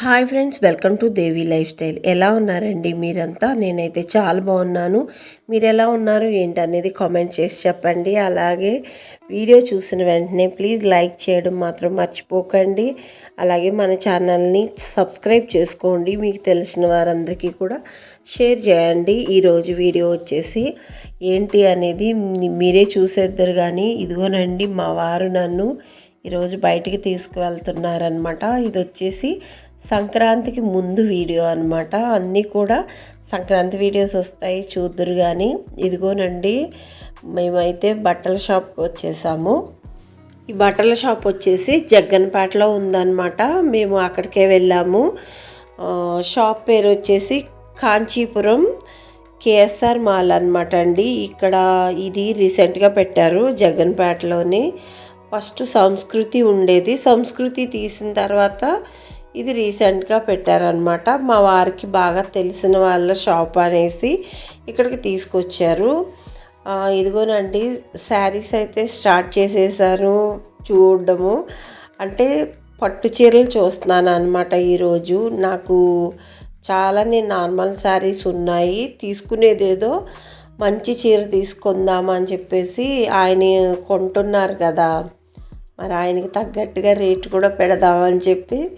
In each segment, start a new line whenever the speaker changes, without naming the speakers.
Hi friends welcome to Devi lifestyle. ఎలా ఉన్నారండి మీరంతా? నేనైతే చాలా బాగున్నాను. మీరు ఎలా ఉన్నారు ఏంటి అనేది కామెంట్ చేసి చెప్పండి. అలాగే వీడియో చూసిన వెంటనే ప్లీజ్ లైక్ చేయడం మాత్రం మర్చిపోకండి. అలాగే మన ఛానల్ని సబ్స్క్రైబ్ చేసుకోండి. మీకు తెలిసిన వారందరికీ కూడా షేర్ చేయండి. ఈరోజు వీడియో వచ్చేసి ఏంటి అనేది మీరే చూసేద్దరు కానీ ఇదిగోనండి మా వారు నన్ను ఈరోజు బయటికి తీసుకువెళ్తున్నారనమాట ఇది వచ్చేసి సంక్రాంతికి ముందు వీడియో అనమాట అన్నీ కూడా సంక్రాంతి వీడియోస్ వస్తాయి చూద్దరు కానీ ఇదిగోనండి మేమైతే బట్టల షాప్కి వచ్చేసాము. ఈ బట్టల షాప్ వచ్చేసి జగ్గన్పేటలో ఉందన్నమాట. మేము అక్కడికే వెళ్ళాము. షాప్ పేరు వచ్చేసి కాంచీపురం కేఎస్ఆర్ మాల్ అనమాట అండి. ఇక్కడ ఇది రీసెంట్గా పెట్టారు జగన్పేటలోని ఫస్ట్ సంస్కృతి ఉండేది. సంస్కృతి తీసిన తర్వాత ఇది రీసెంట్గా పెట్టారనమాట మా వారికి బాగా తెలిసిన వాళ్ళ షాప్ అనేసి ఇక్కడికి తీసుకొచ్చారు. ఇదిగోనండి శారీస్ అయితే స్టార్ట్ చేసేసారు చూడడము. అంటే పట్టు చీరలు చూస్తున్నాను అనమాట ఈరోజు. నాకు చాలా నార్మల్ శారీస్ ఉన్నాయి. తీసుకునేదేదో మంచి చీర తీసుకుందామని చెప్పేసి ఆయన కొంటున్నారు కదా. మరి ఆయనకి తగ్గట్టుగా రేటు కూడా పెడదామని చెప్పి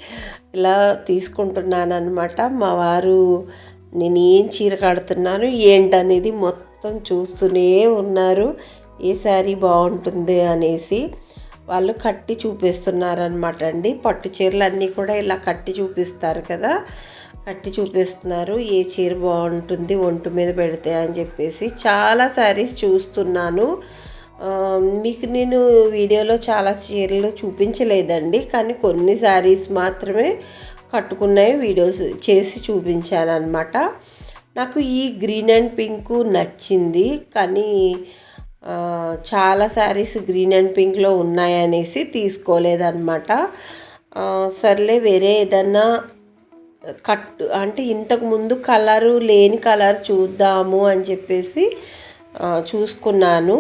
ఇలా తీసుకుంటున్నాను అనమాట మా వారు నేను ఏం చీర కడుతున్నాను ఏంటనేది మొత్తం చూస్తూనే ఉన్నారు. ఏ శారీ బాగుంటుంది? అనేసి వాళ్ళు కట్టి చూపిస్తున్నారనమాట అండి. పట్టు చీరలు అన్నీ కూడా ఇలా కట్టి చూపిస్తారు కదా. కట్టి చూపిస్తున్నారు. ఏ చీర బాగుంటుంది ఒంటి మీద పెడితే అని చెప్పేసి. చాలా శారీస్ చూస్తున్నాను. మీకు నేను వీడియోలో చాలా చీరలు చూపించలేదండి కానీ కొన్ని శారీస్ మాత్రమే కట్టుకున్నవి వీడియోస్ చేసి చూపించాను అనమాట నాకు ఈ గ్రీన్ అండ్ పింక్ నచ్చింది కానీ చాలా శారీస్ గ్రీన్ అండ్ పింక్లో ఉన్నాయనేసి తీసుకోలేదన్నమాట. సర్లే వేరే ఏదన్నా కట్ అంటే ఇంతకుముందు కలరు లేని కలర్ చూద్దాము అని చెప్పేసి చూసుకున్నాను.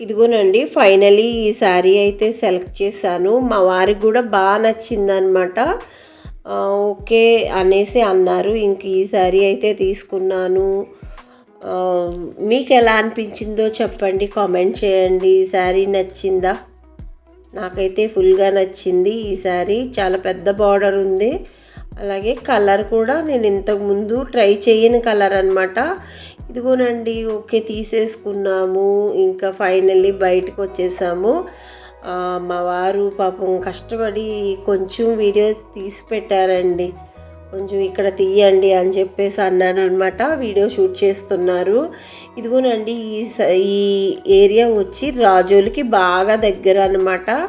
ఇదిగోనండి ఫైనలీ ఈ శారీ అయితే సెలెక్ట్ చేశాను. మా వారికి కూడా బాగా నచ్చిందనమాట ఓకే అనేసి అన్నారు. ఇంక ఈ శారీ అయితే తీసుకున్నాను. మీకు ఎలా అనిపించిందో చెప్పండి. కామెంట్ చేయండి. ఈ శారీ నచ్చిందా? నాకైతే ఫుల్గా నచ్చింది ఈ శారీ. చాలా పెద్ద బార్డర్ ఉంది. అలాగే కలర్ కూడా నేను ఇంతకుముందు ట్రై చేయని కలర్ అనమాట ఇదిగోనండి ఓకే తీసేసుకున్నాము. ఇంకా ఫైనల్లీ బయటకు వచ్చేసాము మా వారు పాపం కష్టపడి కొంచెం వీడియో తీసి పెట్టారండి. కొంచెం ఇక్కడ తీయండి అని చెప్పేసి అన్నాను అనమాట వీడియో షూట్ చేస్తున్నారు. ఇదిగోనండి ఈ స- ఈ ఏరియా వచ్చి రాజోలకి బాగా దగ్గర అనమాట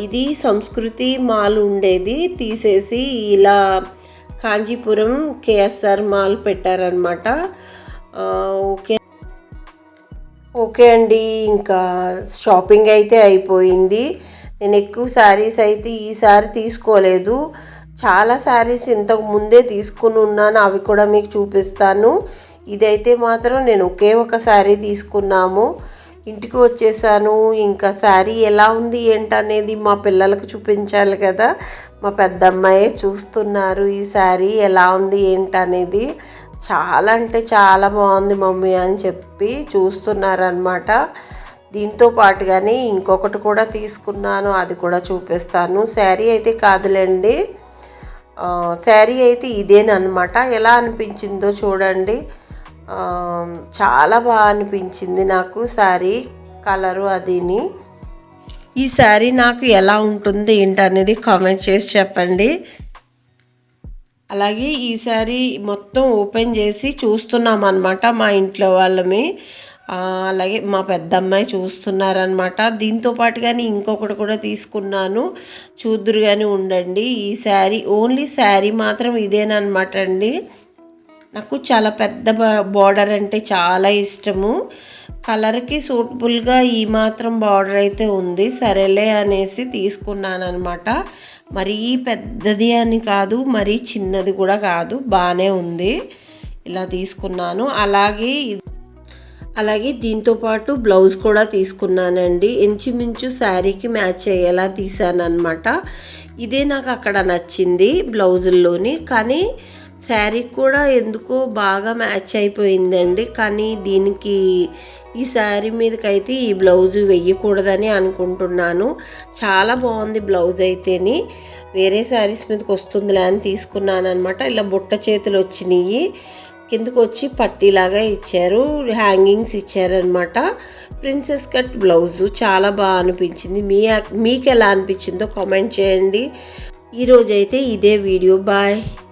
ఇది సంస్కృతి మాల్ ఉండేది. తీసేసి ఇలా కాంజీపురం కేఎస్ఆర్ మాల్ పెట్టారనమాట ఓకే. ఓకే అండి ఇంకా షాపింగ్ అయితే అయిపోయింది. నేను ఎక్కువ శారీస్ అయితే ఈసారి తీసుకోలేదు. చాలా శారీస్ ఇంతకు ముందే తీసుకుని ఉన్నాను అవి కూడా మీకు చూపిస్తాను. ఇదైతే మాత్రం నేను ఒకే ఒక శారీ తీసుకున్నాము. ఇంటికి వచ్చేసాను ఇంకా శారీ ఎలా ఉంది ఏంటనేది మా పిల్లలకు చూపించాలి కదా. మా పెద్దమ్మాయే చూస్తున్నారు ఈ శారీ ఎలా ఉంది ఏంటనేది. చాలా అంటే చాలా బాగుంది మమ్మీ అని చెప్పి చూస్తున్నారనమాట దీంతో పాటుగానే ఇంకొకటి కూడా తీసుకున్నాను అది కూడా చూపిస్తాను. శారీ అయితే కాదులేండి. శారీ అయితే ఇదేనమాట ఎలా అనిపించిందో చూడండి. చాలా బాగా అనిపించింది నాకు శారీ కలరు అదిని. ఈ శారీ నాకు ఎలా ఉంటుంది ఏంటనేది కామెంట్ చేసి చెప్పండి. అలాగే ఈ శారీ మొత్తం ఓపెన్ చేసి చూస్తున్నాం అనమాట మా ఇంట్లో వాళ్ళమే. అలాగే మా పెద్దమ్మాయి చూస్తున్నారనమాట దీంతో పాటు కానీ ఇంకొకటి కూడా తీసుకున్నాను. చూద్దురు కానీ ఉండండి. ఈ శారీ ఓన్లీ శారీ మాత్రం ఇదేనమాట అండి. నాకు చాలా పెద్ద బార్డర్ అంటే చాలా ఇష్టము. కలర్కి సూటబుల్గా ఈ మాత్రం బార్డర్ అయితే ఉంది. సరేలే అనేసి తీసుకున్నాను అనమాట మరీ పెద్దది అని కాదు మరీ చిన్నది కూడా కాదు. బాగానే ఉంది. ఇలా తీసుకున్నాను. అలాగే అలాగే దీంతో పాటు బ్లౌజ్ కూడా తీసుకున్నానండి. ఇంచుమించు శారీకి మ్యాచ్ అయ్యేలా తీసానమాట ఇదే నాకు అక్కడ నచ్చింది బ్లౌజుల్లోని. కానీ శారీ కూడా ఎందుకో బాగా మ్యాచ్ అయిపోయిందండి. కానీ దీనికి ఈ శారీ మీదకైతే ఈ బ్లౌజ్ వెయ్యకూడదని అనుకుంటున్నాను. చాలా బాగుంది బ్లౌజ్ అయితేని. వేరే శారీస్ మీదకి వస్తుందిలే అని తీసుకున్నాను అనమాట ఇలా బుట్ట చేతులు వచ్చినాయి. కిందకు వచ్చి పట్టీలాగా ఇచ్చారు. హ్యాంగింగ్స్ ఇచ్చారనమాట ప్రిన్సెస్ కట్ బ్లౌజు చాలా బాగా అనిపించింది. మీ మీకు ఎలా అనిపించిందో కామెంట్ చేయండి. ఈరోజైతే ఇదే వీడియో. బాయ్.